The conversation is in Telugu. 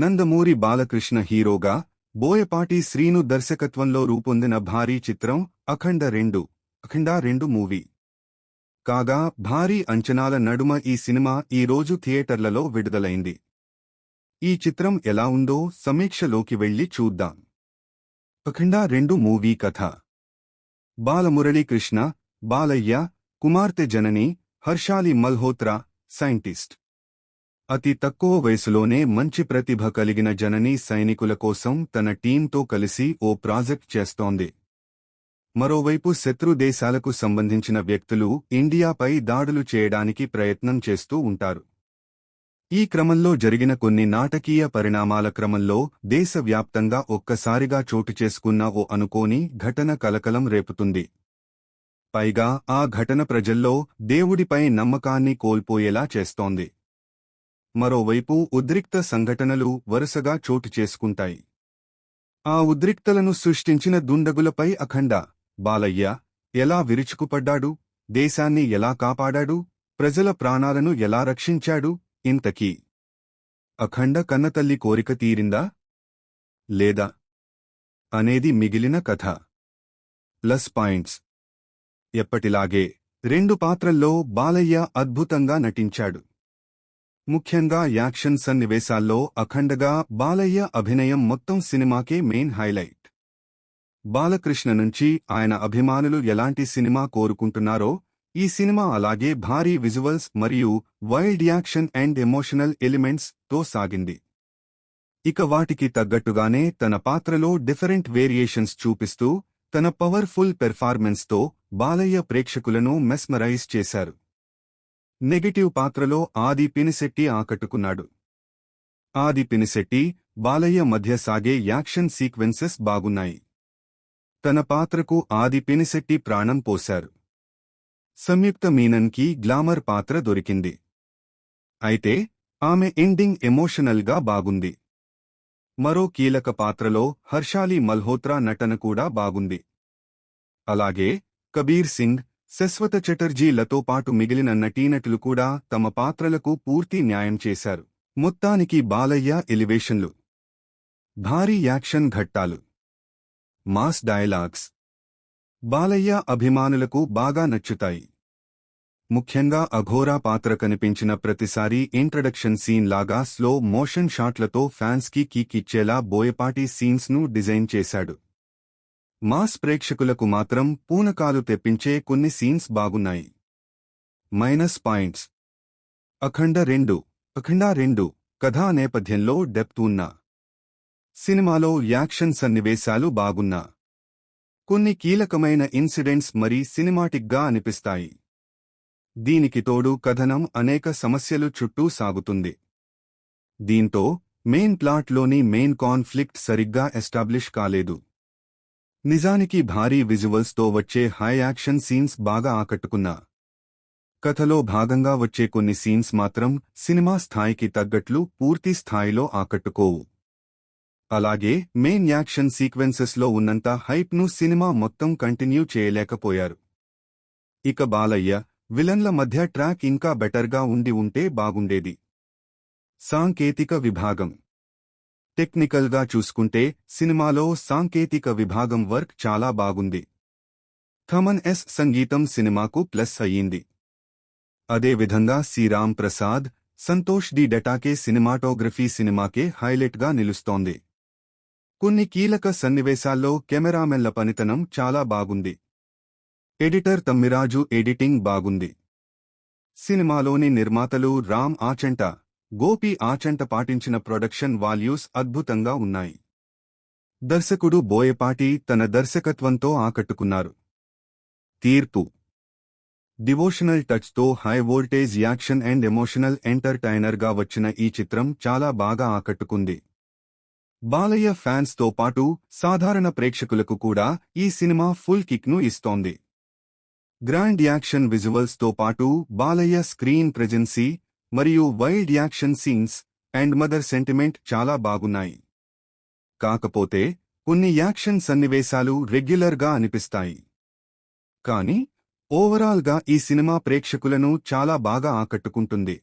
నందమూరి బాలకృష్ణ హీరోగా బోయపాటి శ్రీను దర్శకత్వంలో రూపొందిన భారీ చిత్రం అఖండ రెండు అఖండ రెండు మూవీ. కాగా భారీ అంచనాల నడుమ ఈ సినిమా ఈ రోజు థియేటర్లలో విడుదలైంది. ఈ చిత్రం ఎలా ఉందో సమీక్షలోకి వెళ్ళి చూద్దాం. అఖండ రెండు మూవీ కథ. బాలమురళీకృష్ణ బాలయ్య కుమార్తె జనని హర్షాలి మల్హోత్రా సైంటిస్ట్. అతి తక్కువ వయసులోనే మంచి ప్రతిభ కలిగిన జనని సైనికుల కోసం తన టీంతో కలిసి ఓ ప్రాజెక్ట్ చేస్తోంది. మరోవైపు శత్రు దేశాలకు సంబంధించిన వ్యక్తులు ఇండియాపై దాడులు చేయడానికి ప్రయత్నం చేస్తూ ఉంటారు. ఈ క్రమంలో జరిగిన కొన్ని నాటకీయ పరిణామాల క్రమంలో దేశవ్యాప్తంగా ఒక్కసారిగా చోటు చేసుకున్న ఓ అనుకోని ఘటన కలకలం రేపుతుంది. పైగా ఆ ఘటన ప్రజల్లో దేవుడిపై నమ్మకాన్ని కోల్పోయేలా చేస్తోంది. మరోవైపు ఉద్రిక్త సంఘటనలు వరుసగా చోటు చేసుకుంటాయి. ఆ ఉద్రిక్తలను సృష్టించిన దుండగులపై అఖండ బాలయ్య ఎలా విరుచుకుపడ్డాడు దేశాన్ని ఎలా కాపాడాడు ప్రజల ప్రాణాలను ఎలా రక్షించాడు ఇంతకీ. అఖండ కన్నతల్లి కోరిక తీరిందా? లేదా? అనేది మిగిలిన కథ. Plus points. ఎప్పటిలాగే రెండు పాత్రల్లో బాలయ్య అద్భుతంగా నటించాడు. ముఖ్యంగా యాక్షన్ సన్నివేశాల్లో అఖండగా బాలయ్య అభినయం మొత్తం సినిమాకే మెయిన్ హైలైట్. బాలకృష్ణ నుంచి ఆయన అభిమానులు ఎలాంటి సినిమా కోరుకుంటున్నారో ఈ సినిమా అలాగే భారీ విజువల్స్ మరియు వైల్డ్ యాక్షన్ అండ్ ఎమోషనల్ ఎలిమెంట్స్తో సాగింది. ఇక వాటికి తగ్గట్టుగానే తన పాత్రలో డిఫరెంట్ వేరియేషన్స్ చూపిస్తూ తన పవర్ఫుల్ పెర్ఫార్మెన్స్తో బాలయ్య ప్రేక్షకులను మెస్మరైజ్ చేశారు. నెగటివ్ పాత్రలో ఆది పినిశెట్టి ఆకట్టుకున్నాడు. ఆది పినిశెట్టి బాలయ్య మధ్య సాగే యాక్షన్ సీక్వెన్సెస్ బాగున్నాయి. తన పాత్రకు ఆది పినిశెట్టి ప్రాణం పోశారు. సంయుక్త మీనన్కి గ్లామర్ పాత్ర దొరికింది. అయితే ఆమె ఎండింగ్ ఎమోషనల్గా బాగుంది. మరో కీలక పాత్రలో హర్షాలి మల్హోత్రా నటన కూడా బాగుంది. అలాగే కబీర్ సింగ్ శశ్వత చటర్జీలతో పాటు మిగిలిన నటీనటులు కూడా తమ పాత్రలకు పూర్తి న్యాయం చేశారు. మొత్తానికి బాలయ్య ఎలివేషన్లు. భారీ యాక్షన్ ఘట్టాలు. Mass dialogues. బాలయ్య అభిమానులకు బాగా నచ్చుతాయి. ముఖ్యంగా అఘోరా పాత్ర కనిపించిన ప్రతిసారీ ఇంట్రడక్షన్ సీన్ లాగా స్లో మోషన్ షాట్లతో ఫ్యాన్స్కి కీకిచ్చేలా బోయపాటి సీన్స్ను డిజైన్ చేశాడు. మాస్ ప్రేక్షకులకు మాత్రం పూనకాలు తెప్పించే కొన్ని సీన్స్ బాగున్నాయి. Minus points. అఖండ రెండు అఖండ రెండు కథా నేపథ్యంలో డెప్త్ ఉన్న సినిమాలో యాక్షన్ సన్నివేశాలు బాగున్నా. కొన్ని కీలకమైన ఇన్సిడెంట్స్ మరీ సినిమాటిక్గా అనిపిస్తాయి. దీనికి తోడు కథనం అనేక సమస్యలు చుట్టూ సాగుతుంది. దీంతో మెయిన్ ప్లాట్లోని మెయిన్ కాన్ఫ్లిక్ట్ సరిగ్గా ఎస్టాబ్లిష్ కాలేదు. నిజానికి భారీ విజువల్స్తో వచ్చే హై యాక్షన్ సీన్స్ బాగా ఆకట్టుకున్నా. కథలో భాగంగా వచ్చే కొన్ని సీన్స్ మాత్రం సినిమా స్థాయికి తగ్గట్లు పూర్తి స్థాయిలో ఆకట్టుకోవు. అలాగే మెయిన్ యాక్షన్ సీక్వెన్సెస్లో ఉన్నంత హైప్ను సినిమా మొత్తం కంటిన్యూ చేయలేకపోయారు. ఇక బాలయ్య విలన్ల మధ్య ట్రాక్ ఇంకా బెటర్గా ఉండి ఉంటే బాగుండేది. సాంకేతిక విభాగం టెక్నికల్గా చూసుకుంటే సినిమాలో సాంకేతిక విభాగం వర్క్ చాలా బాగుంది. థమన్ ఎస్ సంగీతం సినిమాకు ప్లస్ అయ్యింది. అదేవిధంగా శ్రీరామ్ ప్రసాద్ సంతోష్ డి డెటాకే సినిమాటోగ్రఫీ సినిమాకే హైలైట్గా నిలుస్తోంది. కొన్ని కీలక సన్నివేశాల్లో కెమెరామెన్ల పనితనం చాలా బాగుంది. ఎడిటర్ తమ్మిరాజు ఎడిటింగ్ బాగుంది. సినిమాలోని నిర్మాతలు రామ్ ఆచంట. గోపి ఆచంట పాటించిన ప్రొడక్షన్ వాల్యూస్ అద్భుతంగా ఉన్నాయి. దర్శకుడు బోయపాటి తన దర్శకత్వంతో ఆకట్టుకున్నారు. తీర్పు. Devotional టచ్తో high voltage action and emotional ఎంటర్టైనర్గా వచ్చిన ఈ చిత్రం చాలా బాగా ఆకట్టుకుంది. బాలయ్య ఫ్యాన్స్తో పాటు సాధారణ ప్రేక్షకులకు కూడా ఈ సినిమా ఫుల్ కిక్ను ఇస్తోంది. గ్రాండ్ యాక్షన్ విజువల్స్తో పాటు బాలయ్య స్క్రీన్ ప్రెజెన్సీ మరియు wild action scenes and mother sentiment చాలా బాగున్నాయి. కాకపోతే కొన్ని యాక్షన్ సన్నివేశాలు రెగ్యులర్గా అనిపిస్తాయి. కానీ ఓవరాల్గా ఈ సినిమా ప్రేక్షకులను చాలా బాగా ఆకట్టుకుంటుంది.